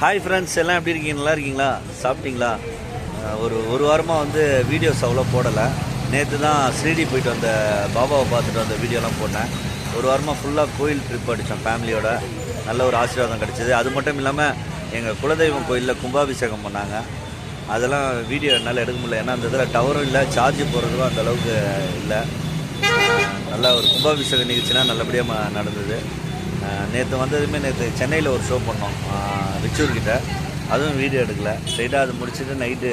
Hi friends எல்லாம் எப்படி இருக்கீங்க? நல்லா இருக்கீங்களா? சாப்பிட்டீங்களா? ஒரு ஒரு வாரமாக வந்து வீடியோஸ் அவ்வளோ போடலை. நேற்று தான் ஸ்ரீடி போயிட்டு வந்த பாபாவை பார்த்துட்டு வந்த வீடியோலாம் போட்டேன். ஒரு வாரமாக ஃபுல்லாக கோயில் ட்ரிப் அடித்தோம் ஃபேமிலியோட நல்ல ஒரு ஆசீர்வாதம் கிடச்சிது. அது மட்டும் இல்லாமல் எங்கள் குலதெய்வம் கோயிலில் கும்பாபிஷேகம் பண்ணாங்க. அதெல்லாம் வீடியோ என்னால் எடுக்க முடியல. ஏன்னா அந்த இதில் டவரும் இல்லை சார்ஜ் போடுறதுக்கும் அந்தளவுக்கு இல்லை. நல்லா ஒரு கும்பாபிஷேக நிகழ்ச்சினா நல்லபடியாக நடந்தது. நேற்று வந்ததுமே நேற்று சென்னையில் ஒரு ஷோ பண்ணோம். ரிச்சூர்கிட்ட அதுவும் வீடியோ எடுக்கல. ஸ்ட்ரைட்டாக அது முடிச்சுட்டு நைட்டு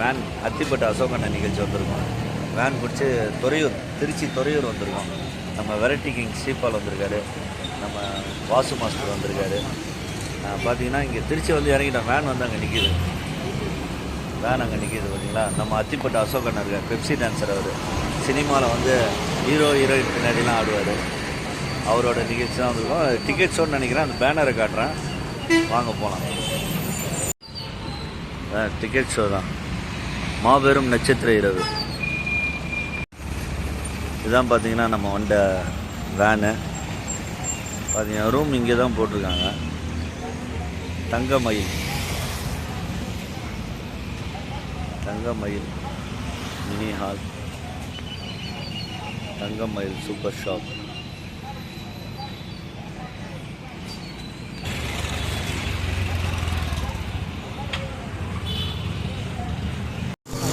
வேன் அத்திப்பட்ட அசோகண்ணன் நிகழ்ச்சி வந்திருக்கோம். வேன் பிடிச்சி துறையூர் திருச்சி துறையூர் வந்திருக்கோம். நம்ம வெரைட்டி கிங் ஸ்ரீபால் வந்திருக்காரு. நம்ம வாசு மாஸ்டர் வந்திருக்காரு. பார்த்தீங்கன்னா இங்கே திருச்சி வந்து இறங்கிட்டோம். வேன் வந்து அங்கே நிற்கிது வேன் அங்கே நிற்கிது பார்த்தீங்களா நம்ம அத்திப்பட்ட அசோகன் இருக்கார். பெப்சி டான்ஸர் அவர். சினிமாவில் வந்து ஹீரோ ஹீரோயின் பின்னாடிலாம் ஆடுவார். அவரோட நிகழ்ச்சி தான் வந்திருக்கோம். டிக்கெட் ஷோன்னு நினைக்கிறேன் அந்த பேனரை காட்டுறேன். வாங்க போகலாம் டிக்கெட் ஷோ தான். மாபெரும் நட்சத்திர இரவு. இதுதான் பார்த்தீங்கன்னா நம்ம வந்த வேனு பார்த்தீங்கன்னா ரூம் இங்கே தான் போட்டிருக்காங்க. Thangamayil. Thangamayil mini hall Thangamayil super shop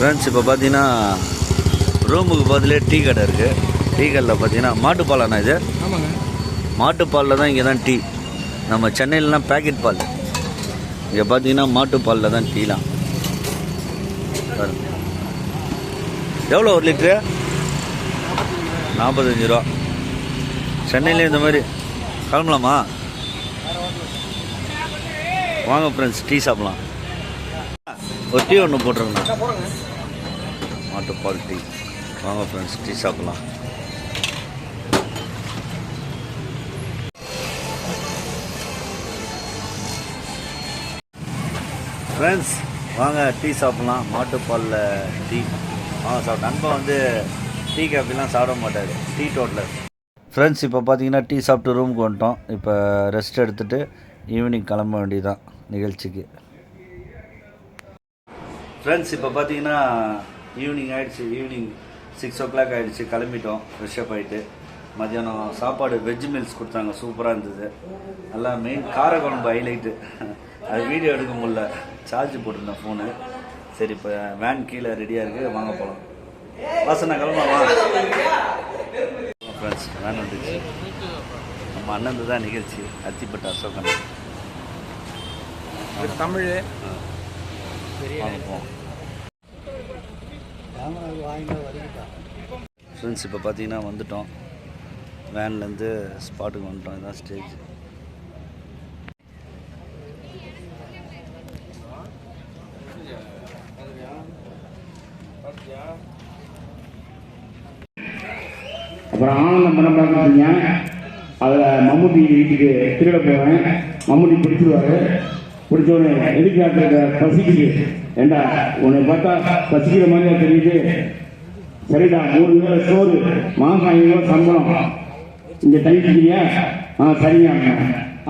friends இப்போ பார்த்தீங்கன்னா ரூமுக்கு பதிலே டீ கடை இருக்குது டீ கடையில் பார்த்தீங்கன்னா மாட்டுப்பாலாண்ணா இது. ஆமாங்க. மாட்டுப்பாலில் தான் இங்கே தான் டீ. நம்ம சென்னையிலலாம் பேக்கெட் பால். இங்கே பார்த்தீங்கன்னா மாட்டுப்பாலில் தான் டீலாம். எவ்வளோ ஒரு லிட்ரு? நாற்பத்தஞ்சு ரூபா. சென்னையிலே இந்த மாதிரி கிளம்பலாமா? வாங்க ஃப்ரெண்ட்ஸ் டீ சாப்பிடலாம். ஒரு டீ ஒன்று போட்டுருங்கண்ணா. மாட்டுப்பால் டீ வாங்க ஃப்ரெண்ட்ஸ் டீ சாப்பிட்லாம். ஃப்ரெண்ட்ஸ் வாங்க டீ சாப்பிட்லாம். மாட்டுப்பாலில் டீ. வாங்க சாப்பிட்டு நண்பன் வந்து டீ காஃபிலாம் சாப்பிட மாட்டார். டீ டோட்டலர் ஃப்ரெண்ட்ஸ் இப்போ பார்த்தீங்கன்னா டீ சாப்பிட்டு ரூமுக்கு வந்துட்டோம். இப்போ ரெஸ்ட் எடுத்துகிட்டு ஈவினிங் கிளம்ப வேண்டியதுதான் நிகழ்ச்சிக்கு. ஃப்ரெண்ட்ஸ் இப்போ பார்த்தீங்கன்னா ஈவினிங் ஆயிடுச்சு ஈவினிங் சிக்ஸ் ஓ கிளாக் ஆயிடுச்சு கிளம்பிட்டோம் ஃப்ரெஷ்அப் ஆகிட்டு மத்தியானம் சாப்பாடு வெஜ் மீல்ஸ் கொடுத்தாங்க சூப்பராக இருந்தது. நல்லா மெயின் காரக்குழம்பு ஹைலைட்டு அது வீடியோ எடுக்க முடியல. சார்ஜ் போட்டிருந்தேன் ஃபோனு சரி இப்போ வேன் கீழே ரெடியாக இருக்குது வாங்க போகலாம் வாசனா கிளம்பலாமா ஃப்ரெண்ட்ஸ் வேன் வந்துச்சு. நம்ம அண்ணன் தான் நிகழ்ச்சி. அத்திப்பட்ட அசோகன். தமிழ். போவோம். ஃப்ரெண்ட்ஸ் இப்போ பார்த்தீங்கன்னா வந்துட்டோம். வேன்லேருந்து ஸ்பாட்டுக்கு வந்துட்டோம். இதுதான் ஸ்டேஜ் அப்புறம் ஆனந்தம் படம் பார்த்துட்டீங்க அதில் மம்முட்டி வீட்டுக்கு திருட போவேன் மம்முட்டி பிடிச்சிருவாரு. பிடிச்சவனே எதுக்கு ஆட்டுற பசிக்குது? ஏண்டா உன்னை பார்த்தா பசிக்கிற மாதிரியா தெரியுது? சரிடா மூணு வேலை சோறு மாதம் ஐநூறு ரூபா சம்பளம். இங்கே தங்கிக்கிறியா? ஆ சரிங்க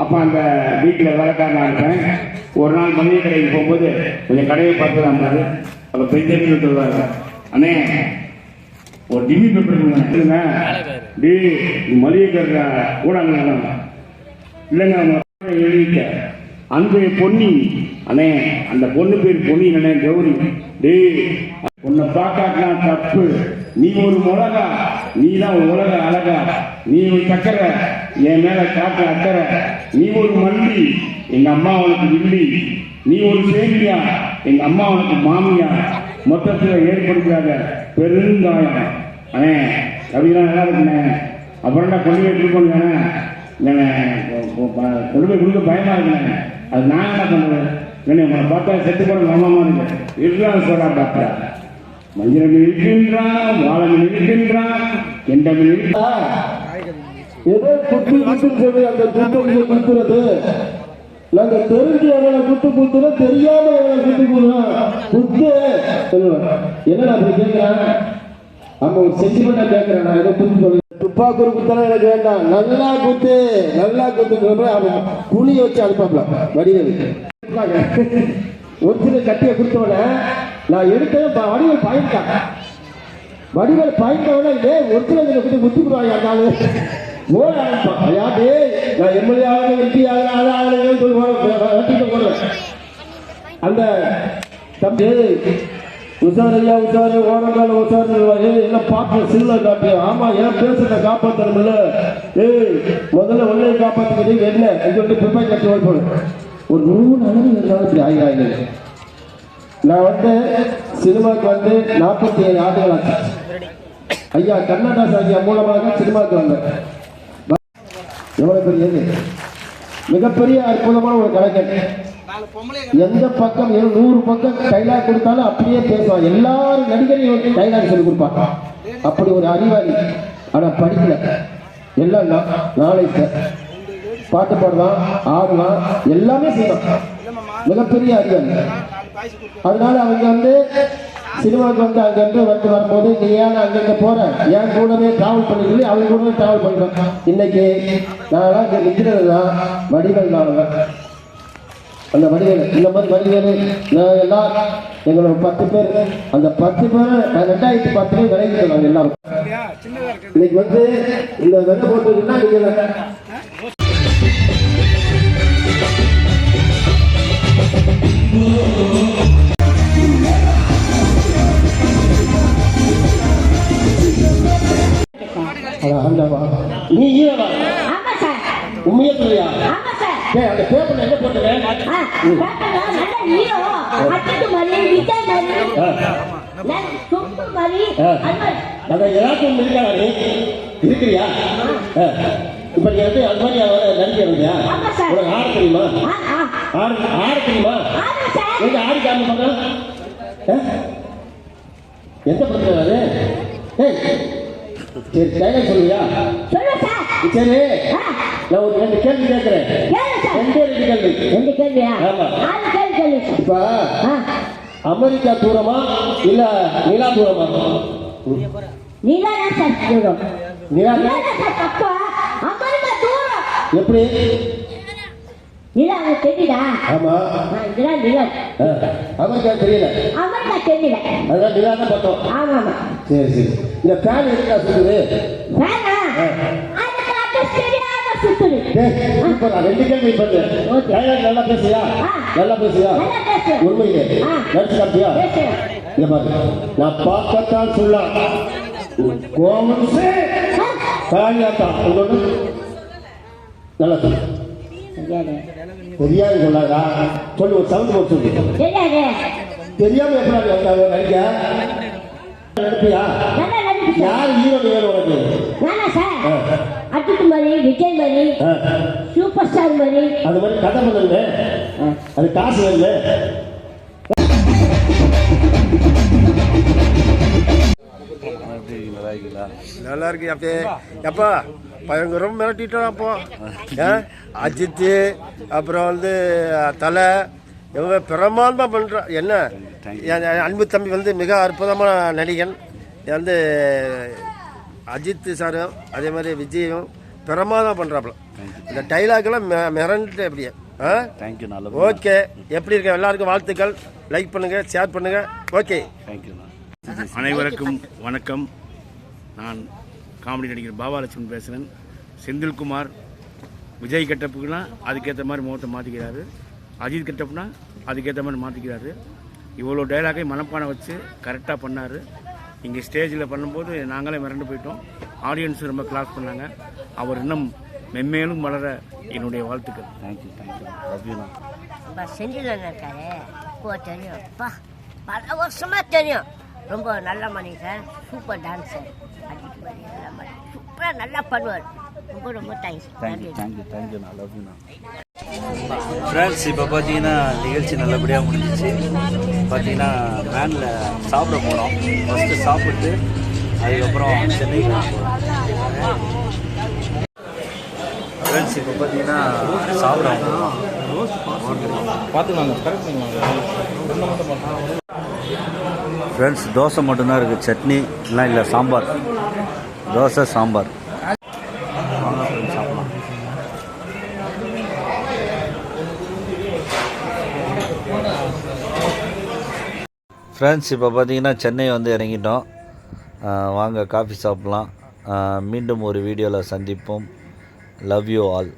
அப்போ அந்த வீட்டில் வேலைக்காரனா இருப்பேன் ஒரு நாள் மளிகை கடைக்கு போகும்போது கொஞ்சம் கடையை பார்த்து தான் அப்போ பெஞ்சமின் சொல்லுவாங்க அண்ணே ஒரு டிவி பேப்பர் கொடுங்க டி மளிகை கடை கூட இல்லைங்க அவங்க எழுதிக்க. அன்பு பொன்னி. அண்ணே அந்த பொண்ணு பேர் பொன்னி அண்ணே கௌரி. டே உன்னை பார்க்காட்டினா தப்பு. நீ ஒரு மிளகா. நீ தான் உலக அழகா. நீ ஒரு சக்கரை. என் மேல காட்டு அக்கறை. நீ ஒரு மண்டி. எங்க அம்மா உனக்கு வில்லி. நீ ஒரு சேமியா. எங்க அம்மா உனக்கு மாமியா. மொத்தத்தில் ஏற்படுத்தாத பெருங்காயம். அண்ணே அப்படிலாம் நல்லா இருக்குண்ணே. அப்புறம் என்ன கொண்டு போய் கொடுக்கணும் கொண்டு போய் கொடுக்க பயமா இருக்குண்ணே அது நான் என்ன பண்ணுவேன் என்ன உங்களை பார்த்தா செத்து போட மாமாமா இருக்கு. இருக்கலாம் சொல்றா டாக்டர் மஞ்சள் இருக்கின்றான் வாழன் இருக்கின்றான் எண்டமில் இருக்கா ஏதோ குத்து குத்துன்னு சொல்லி அந்த குத்து இங்க குத்துறது. நாங்க தெரிஞ்சு எவ்வளவு குத்து குத்துறோம் தெரியாம எவ்வளவு குத்து குத்துறோம் குத்து சொல்லுவேன். என்ன நான் கேட்கிறேன் நம்ம ஒரு சென்டிமெண்டா கேட்கிறேன் நான் ஏதோ குத்து. அப்பா குரு ஒரு குத்தலாம் எனக்கு வேண்டாம். நல்லா குத்து. நல்லா குத்து அவன் குழி வச்சு அனுப்பாப்ல வடிவேலு. கொடுத்தாங்க ஒரு சில கட்டியை கொடுத்தவன நான் எடுத்தேன் ப- வடிவேல் பயந்துட்டான். வடிவேல் பயந்தவன இதே ஒரு சில கிட்ட குத்தி விடுவாங்க அதாவது ஓட ஆரம்பிப்பான். ஐயா டே நான் எம்எல்ஏ ஆகணும் எம்பி ஆகணும் அதை ஆகணும் சொல்லி ஓட அந்த தம்பி உஷாரையா உசாரு ஓரங்கால உஷாரு ஏ எல்லாம் பார்த்து சில்ல காட்டு ஆமா ஏன் பேசுறத காப்பாத்தணும்ல ஏய் முதல்ல உன்னை காப்பாத்துக்கிறது என்ன? சொல்லிட்டு பிப்பாய் கட்டி ஓடி போடு. ஒரு நூறு அளவு இருந்தாலும் இப்படி ஆகிறாங்க நான் வந்து சினிமாவுக்கு வந்து நாற்பத்தி ஏழு ஆண்டுகள் ஆச்சு. ஐயா கர்நாடகா ஐயா மூலமாக சினிமாவுக்கு வந்தேன். எவ்வளவு பெரிய இது? மிகப்பெரிய அற்புதமான ஒரு கலைஞர். எந்த பக்கம் நூறு பக்கம் டைலாக் கொடுத்தாலும் அப்படியே பேசுவான் எல்லாரும் நடிகரையும் டைலாக் சொல்லி கொடுப்பான் அப்படி ஒரு அறிவாளி. ஆனா படிக்கல. எல்லாம் நாலேஜ் பாட்டு பாடுவான் ஆடுவான் எல்லாமே செய்வான். மிகப்பெரிய அறிவாளி. அதனால அவங்க வந்து சினிமாவுக்கு வந்து அங்கிருந்து வந்து வரும்போது நீ ஏன் அங்கங்க போற? ஏன் கூடவே டிராவல் பண்ணிக்கல அவங்க கூடவே டிராவல் பண்றேன் இன்னைக்கு நான் இங்க நிற்கிறது தான் வடிவல் தான் அந்த வடிவேலு இந்த மாதிரி வடிவேலு நான் எல்லாம் எங்களோட பத்து பேர் அந்த பத்து பேர் ரெண்டாயிரத்தி பத்து பேர் விலகி நாங்கள் எல்லாரும். இன்னைக்கு வந்து இந்த வெள்ளை போட்டுன்னா நீங்க அட ஆண்டவா. நீ உண்மையே அந்த போட்டுருக்கேன் ஆ, பாத்தீங்களா? நல்ல ஹீரோ அஜித் மாதிரி விஜய் மாதிரி சொப்பு மாதிரி. அது இருக்காடா நீ. இருக்கிறியா. இப்ப நீ வந்து அது மாதிரி ஆமா சார். உனக்கு ஆட தெரியுமா. ஆட ஆட தெரியுமா? எங்க ஆடி காமி ஆ? எந்த படத்துல அது? சரி டைலாக் சொல்லுவியா? சொல்லு சார் நான் ஒரு ரெண்டு கேள்வி கேட்கிறேன் ரெண்டே ரெண்டு கேள்வி ரெண்டு கேள்வியா ஆமா. ஆறு கேள்வி கேள்வி இப்ப அமெரிக்கா தூரமா இல்ல நிலா தூரமா தான் சார் தூரம் நிலா சார் பக்கம் அமெரிக்கா தூரம் எப்படி நிலா தெரியுதா ஆமா நிலா ஆ, அமெரிக்கா தெரியல அமெரிக்கா தெரியல அதான் நிலா தான் பார்த்தோம் ஆமா ஆமா சரி சரி இந்த ஃபேன் வேணா ரெண்டு கேள்வி பண்ணு. டைலாக் நல்லா பேசுறியா. நல்லா பேசுறியா. உண்மையிலே. நடிச்சு காட்டியா. இங்க பாரு. நான் பார்க்கத்தான் சொல்ல. கோமன் சே. காளியாத்தா உங்களோட நல்லா தெரியாது. சொல்லாதா சொல்லு ஒரு சவுண்ட் போட்டு சொல்லு. தெரியாம எப்படி நடிக்க? நடிப்பியா? யார் ஹீரோ வேணும் உனக்கு. அஜித் மாதிரி விஜய் மாதிரி. சூப்பர் ஸ்டார் மாதிரி அது மாதிரி கதை பண்ணுங்க அது காசு எப்படி நல்லா இருக்கு அப்படியே எப்பா பயங்கரம் மிரட்டிட்டோம் அப்போ? அஜித்து அப்புறம் வந்து தலை இவங்க பிரமாதமாக பண்ணுறான் என்ன? என் என் அன்பு தம்பி வந்து மிக அற்புதமான நடிகன். இது வந்து அஜித் சாரும் அதே மாதிரி விஜயும் பிரமாதம் பண்ணுறாப்புல இந்த டைலாக்லாம் மி மிரண்டுட்டு அப்படியே. ஆ? தேங்க்யூ நல்ல ஓகே எப்படி இருக்க? எல்லாருக்கும் வாழ்த்துக்கள். லைக் பண்ணுங்கள் ஷேர் பண்ணுங்கள் ஓகே தேங்க்யூண்ணா அனைவருக்கும் வணக்கம். நான் காமெடி நடிகர் பாபாலட்சுமன் பேசுகிறேன் செந்தில்குமார் விஜய் கெட்டப்புக்குனா அதுக்கேற்ற மாதிரி முகத்தை மாற்றிக்கிறாரு அஜித் கெட்டப்புனா அதுக்கேற்ற மாதிரி மாற்றிக்கிறாரு இவ்வளோ டைலாகை மனப்பானை வச்சு கரெக்டாக பண்ணார். இங்கே ஸ்டேஜில் பண்ணும்போது நாங்களே மிரண்டு போயிட்டோம். ஆடியன்ஸ் ரொம்ப கிளாஸ் பண்ணாங்க. அவர் இன்னும் மென்மேலும் வளர என்னுடைய வாழ்த்துக்கள். தேங்க்யூ தேங்க்யூ செந்தில் இருக்காரு. தெரியும். அப்பா பல வருஷமா தெரியும். ரொம்ப நல்ல மனுஷன் சூப்பர் டான்ஸர் சூப்பராக நல்லா பண்ணுவார். ரொம்ப ரொம்ப தேங்க்ஸ் தேங்க்யூ தேங்க்யூ தேங்க்யூண்ணா லவ்யூண்ணா ஃப்ரெண்ட்ஸ் இப்போ பார்த்தீங்கன்னா நிகழ்ச்சி நல்லபடியாக முடிஞ்சிச்சு. பார்த்தீங்கன்னா வேனில் சாப்பிட போகிறோம் ஃபஸ்ட்டு சாப்பிட்டு அதுக்கப்புறம் சென்னைக்கு போகிறோம் ஃப்ரெண்ட்ஸ் இப்போ பார்த்தீங்கன்னா சாப்பிட போகிறோம் ஃப்ரெண்ட்ஸ் தோசை மட்டும்தான் இருக்குது சட்னி எல்லாம் இல்லை சாம்பார். தோசை சாம்பார் வாங்க friends, சாப்பிடலாம் ஃப்ரெண்ட்ஸ் இப்போ பார்த்தீங்கன்னா சென்னை வந்து இறங்கிட்டோம். வாங்க காஃபி சாப்பிட்லாம். மீண்டும் ஒரு வீடியோவில் சந்திப்போம். Love you all